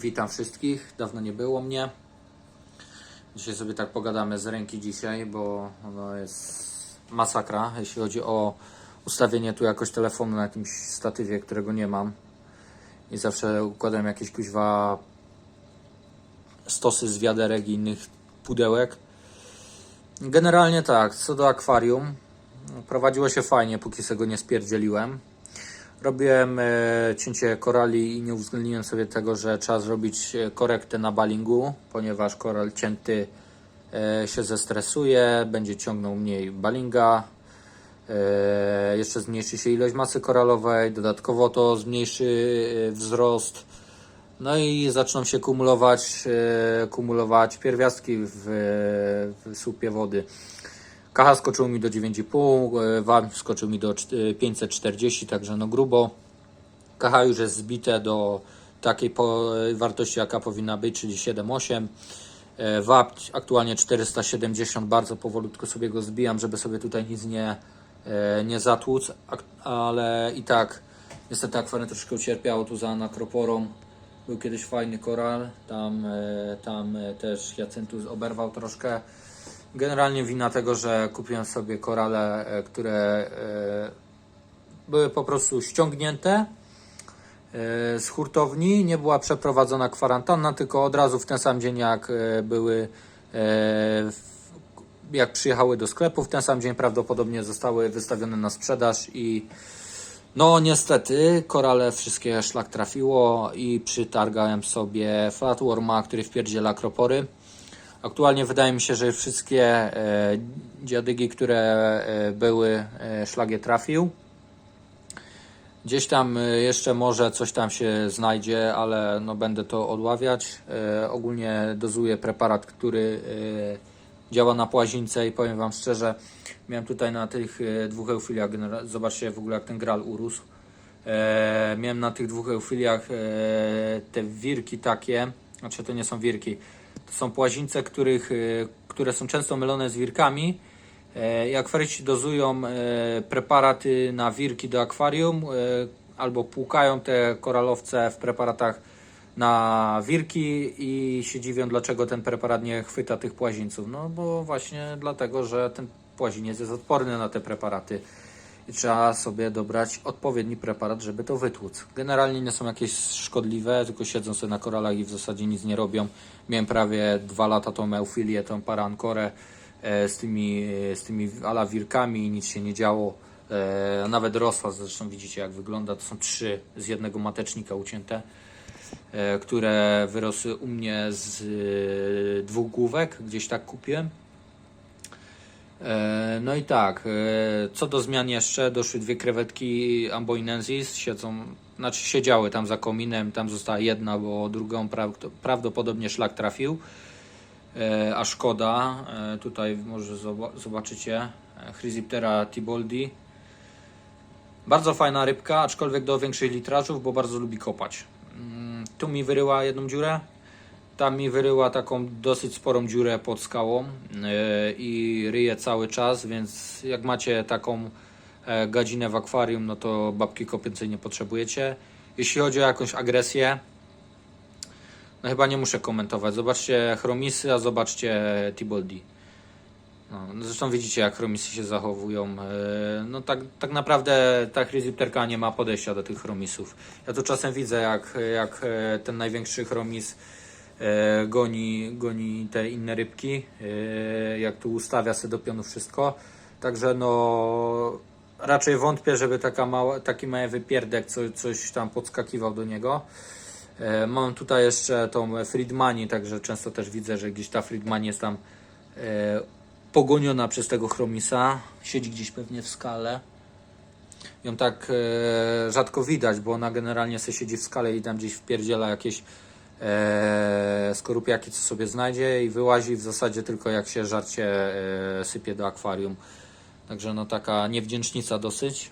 Witam wszystkich, dawno nie było mnie. Dzisiaj sobie tak pogadamy z ręki dzisiaj, bo ono jest masakra, jeśli chodzi o ustawienie tu jakoś telefonu na jakimś statywie, którego nie mam. I zawsze układam jakieś kuźwa stosy z wiaderek i innych pudełek. Generalnie tak, co do akwarium, prowadziło się fajnie, póki sobie go nie spierdzieliłem. Robiłem e, cięcie korali i nie uwzględniłem sobie tego, że trzeba zrobić e, korektę na balingu, ponieważ koral cięty e, się zestresuje, będzie ciągnął mniej balinga, jeszcze zmniejszy się ilość masy koralowej, dodatkowo to zmniejszy wzrost, no i zaczną się kumulować, kumulować pierwiastki w, w słupie wody. KH skoczył mi do 9,5, e, WAM skoczył mi do czt- 540, także no grubo. KH już jest zbite do takiej po, wartości, jaka powinna być, czyli 7,8. E, WAP aktualnie 470, bardzo powolutku sobie go zbijam, żeby sobie tutaj nic nie, e, nie zatłuc, ale i tak niestety akwarium troszkę ucierpiało tu za anakroporą. Był kiedyś fajny koral, tam, e, tam e, też Jacyntus oberwał troszkę. Generalnie wina tego, że kupiłem sobie korale, e, które e, były po prostu ściągnięte e, z hurtowni. Nie była przeprowadzona kwarantanna, tylko od razu w ten sam dzień, jak były, jak przyjechały do sklepu, w ten sam dzień prawdopodobnie zostały wystawione na sprzedaż i no niestety, korale wszystkie szlak trafiło i przytargałem sobie flatworma, który wpierdziela akropory. Aktualnie wydaje mi się, że wszystkie e, dziadygi, które e, były, e, szlak je trafił. Gdzieś tam jeszcze może coś tam się znajdzie, ale no będę to odławiać. Ogólnie dozuję preparat, który działa na płazińce i powiem Wam szczerze, miałem tutaj na tych dwóch eufiliach, zobaczcie w ogóle jak ten gral urósł. Miałem na tych dwóch eufiliach te wirki takie, znaczy to nie są wirki, to są płazińce, których, e, które są często mylone z wirkami. E, I akwaryści dozują e, preparaty na wirki do akwarium albo płukają te koralowce w preparatach na wirki i się dziwią, dlaczego ten preparat nie chwyta tych płazińców. No bo właśnie dlatego, że ten płaziniec jest odporny na te preparaty i trzeba sobie dobrać odpowiedni preparat, żeby to wytłuc. Generalnie nie są jakieś szkodliwe, tylko siedzą sobie na koralach i w zasadzie nic nie robią. Miałem prawie dwa lata tą eufilię, tą parankorę e, z tymi, e, z tymi ala wirkami i nic się nie działo. E, nawet rosła, zresztą widzicie jak wygląda. To są trzy z jednego matecznika ucięte, które wyrosły u mnie z dwóch główek, gdzieś tak kupiłem. E, No i tak, e, co do zmian jeszcze, doszły dwie krewetki amboinensis, siedzą, znaczy siedziały tam za kominem, tam została jedna, bo drugą praw- prawdopodobnie szlak trafił, E, a szkoda, tutaj może zoba- zobaczycie, Chryziptera tiboldi, bardzo fajna rybka, aczkolwiek do większych litrażów, bo bardzo lubi kopać. Mm, Tu mi wyryła jedną dziurę, tam mi wyryła taką dosyć sporą dziurę pod skałą yy, i ryje cały czas, więc jak macie taką e, gadzinę w akwarium, no to babki kopiącej nie potrzebujecie. Jeśli chodzi o jakąś agresję, no chyba nie muszę komentować. Zobaczcie chromisy, a zobaczcie Tiboldi. No, no zresztą widzicie, jak chromisy się zachowują. E, No tak, tak naprawdę ta chryzipterka nie ma podejścia do tych chromisów. Ja tu czasem widzę, jak, jak e, ten największy chromis e, goni, goni te inne rybki, e, jak tu ustawia sobie do pionu wszystko. Także no raczej wątpię, żeby taka mała, taki mały wypierdek co, coś tam podskakiwał do niego. E, Mam tutaj jeszcze tą Friedmani, także często też widzę, że gdzieś ta Friedmani jest tam e, pogoniona przez tego chromisa. Siedzi gdzieś pewnie w skale. Ją tak e, rzadko widać, bo ona generalnie sobie siedzi w skale i tam gdzieś wpierdziela jakieś e, skorupiaki, co sobie znajdzie i wyłazi w zasadzie tylko jak się żarcie e, sypie do akwarium. Także no taka niewdzięcznica dosyć.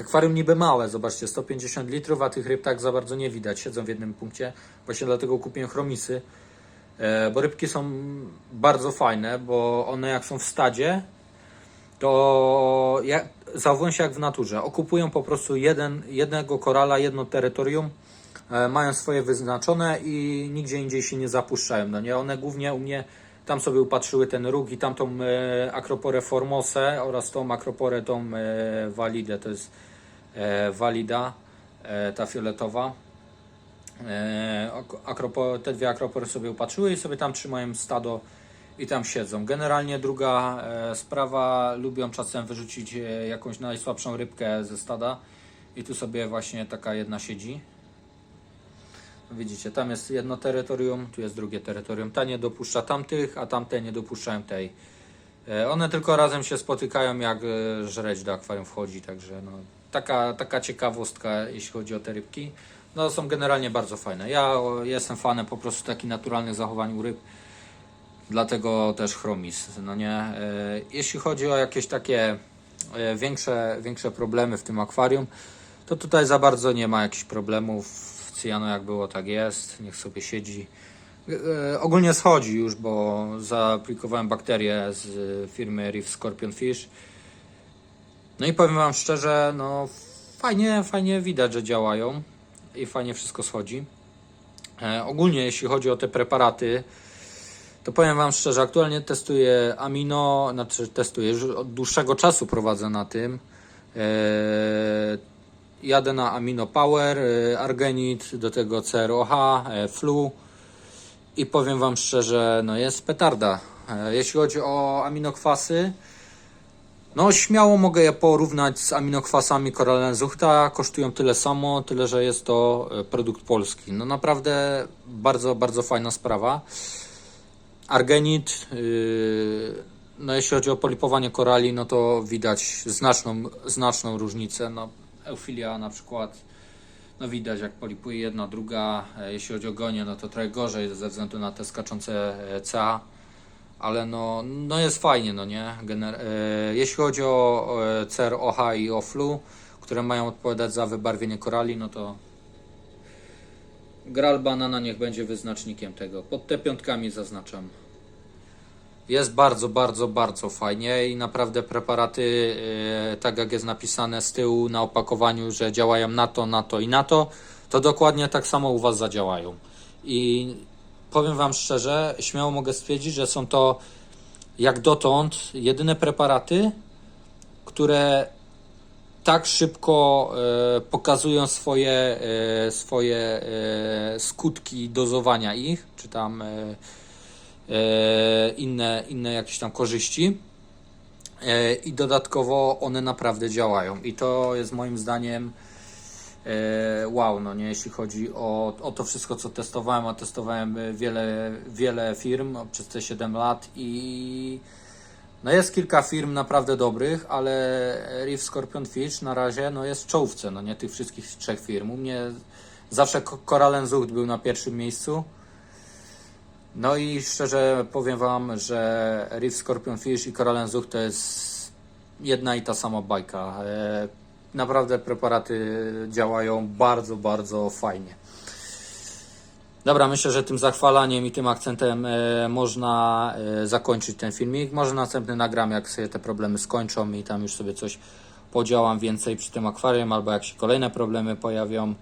Akwarium niby małe, zobaczcie, 150 litrów, a tych ryb tak za bardzo nie widać, siedzą w jednym punkcie. Właśnie dlatego kupiłem chromisy, e, bo rybki są bardzo fajne, bo one jak są w stadzie, to jak, się jak w naturze. Okupują po prostu jeden, jednego korala, jedno terytorium e, mają swoje wyznaczone i nigdzie indziej się nie zapuszczają. No nie, one głównie u mnie tam sobie upatrzyły ten róg i tamtą e, akroporę oraz tą akroporę tą e, to jest e, Valida, e, ta fioletowa. E, te dwie akropory sobie upatrzyły i sobie tam trzymają stado i tam siedzą. Generalnie druga e, sprawa, lubią czasem wyrzucić e, jakąś najsłabszą rybkę ze stada i tu sobie właśnie taka jedna siedzi. Widzicie, tam jest jedno terytorium, tu jest drugie terytorium. Ta nie dopuszcza tamtych, a tamte nie dopuszczają tej. E, One tylko razem się spotykają, jak e, żreć do akwarium wchodzi, także no, taka, taka ciekawostka, jeśli chodzi o te rybki. No, są generalnie bardzo fajne. Ja jestem fanem po prostu takich naturalnych zachowań u ryb, dlatego też chromis. No nie? E, Jeśli chodzi o jakieś takie większe, większe problemy w tym akwarium, to tutaj za bardzo nie ma jakichś problemów. Cyjano jak było, tak jest. Niech sobie siedzi. E, Ogólnie schodzi już, bo zaaplikowałem bakterie z firmy Reef Scorpion Fish. No i powiem Wam szczerze, no fajnie, fajnie widać, że działają i fajnie wszystko schodzi. E, ogólnie jeśli chodzi o te preparaty, to powiem Wam szczerze, aktualnie testuję amino, znaczy testuję, już od dłuższego czasu prowadzę na tym. E, jadę na Amino Power, e, Argenit, do tego CROH, e, Flu i powiem Wam szczerze, no jest petarda. E, jeśli chodzi o aminokwasy, no śmiało mogę je porównać z aminokwasami Korallenzuchta, kosztują tyle samo, tyle że jest to e, produkt polski. No naprawdę bardzo, bardzo fajna sprawa. Argenit, yy, no jeśli chodzi o polipowanie korali, no to widać znaczną, znaczną różnicę. No, eufilia na przykład, no widać jak polipuje jedna, druga. E, Jeśli chodzi o gonie, no to trochę gorzej ze względu na te skaczące e, CA. Ale no, no jest fajnie, no nie? Gener- e, jeśli chodzi o CR, OH i o flu, które mają odpowiadać za wybarwienie korali, no to Gral banana niech będzie wyznacznikiem tego. Pod te piątkami zaznaczam. Jest bardzo, bardzo, bardzo fajnie i naprawdę preparaty, e, tak jak jest napisane z tyłu na opakowaniu, że działają na to, na to i na to, to dokładnie tak samo u Was zadziałają. I powiem Wam szczerze, śmiało mogę stwierdzić, że są to jak dotąd jedyne preparaty, które tak szybko e, pokazują swoje, e, swoje skutki dozowania ich, czy tam inne, inne jakieś tam korzyści. E, I dodatkowo one naprawdę działają. I to jest moim zdaniem e, wow, no nie, jeśli chodzi o, o to wszystko, co testowałem, a testowałem e, wiele, wiele firm przez te 7 lat i no jest kilka firm naprawdę dobrych, ale Reef Scorpion Fish na razie no jest w czołówce, no nie tych wszystkich trzech firm. U mnie zawsze Ko- Korallenzucht był na pierwszym miejscu. No i szczerze powiem Wam, że Reef Scorpion Fish i Korallenzucht to jest jedna i ta sama bajka. E, Naprawdę preparaty działają bardzo, bardzo fajnie. Dobra, myślę, że tym zachwalaniem i tym akcentem e, można e, zakończyć ten filmik. Może następny nagram, jak sobie te problemy skończą i tam już sobie coś podziałam więcej przy tym akwarium, albo jak się kolejne problemy pojawią.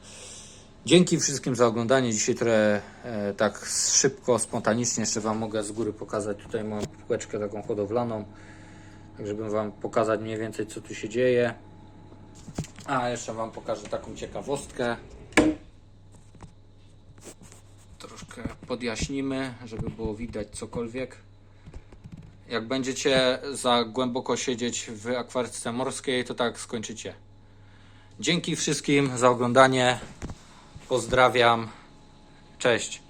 Dzięki wszystkim za oglądanie. Dzisiaj trochę e, tak szybko, spontanicznie. Jeszcze Wam mogę z góry pokazać. Tutaj mam półeczkę taką hodowlaną, tak żeby Wam pokazać mniej więcej co tu się dzieje. A jeszcze Wam pokażę taką ciekawostkę. Troszkę podjaśnimy, żeby było widać cokolwiek. Jak będziecie za głęboko siedzieć w akwaryce morskiej, to tak skończycie. Dzięki wszystkim za oglądanie. Pozdrawiam. Cześć.